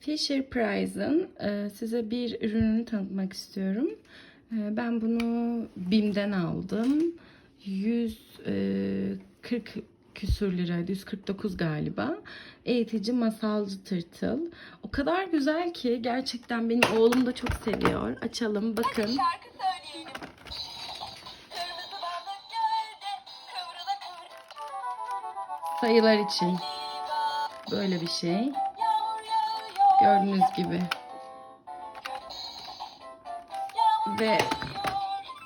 Fisher Price'ın e, size bir ürününü tanıtmak istiyorum. E, ben bunu BİM'den aldım. 140 küsür liraydı. 149 galiba. Eğitici masalcı tırtıl. O kadar güzel ki gerçekten benim oğlum da çok seviyor. Açalım bakın. Şarkı söyleyelim. Kırmızı balık gölde kıvrıla kıvrıla. Sayılar için böyle bir şey. Gördüğünüz gibi. Ve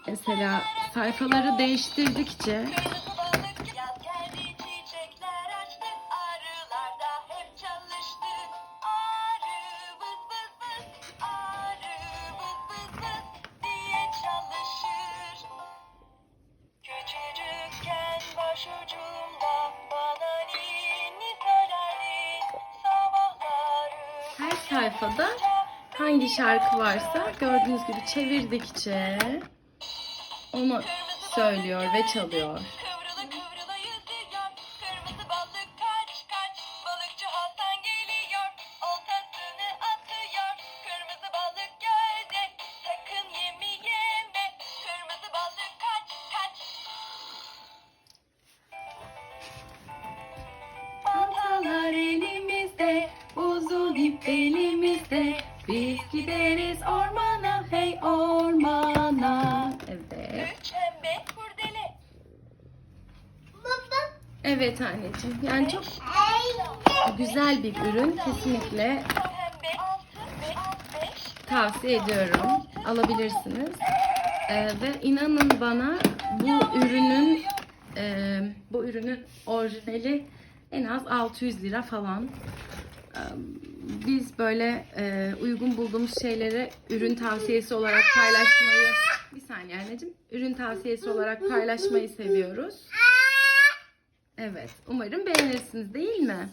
mesela sayfaları değiştirdikçe Kırmızı her sayfada hangi şarkı varsa gördüğünüz gibi çevirdikçe onu söylüyor ve çalıyor. Elimizde. Biz gideriz ormana, hey ormana. Evet. Üç pembe kurdele. Evet anneciğim. Yani çok güzel bir ürün. Kesinlikle tavsiye ediyorum. Alabilirsiniz. Ee, ve inanın bana bu ürünün e, bu ürünün orijinali en az 600 lira falan. Biz böyle e, uygun bulduğumuz şeyleri ürün tavsiyesi olarak paylaşmayı bir saniye anneciğim. Ürün tavsiyesi olarak paylaşmayı seviyoruz. Evet. Umarım beğenirsiniz değil mi?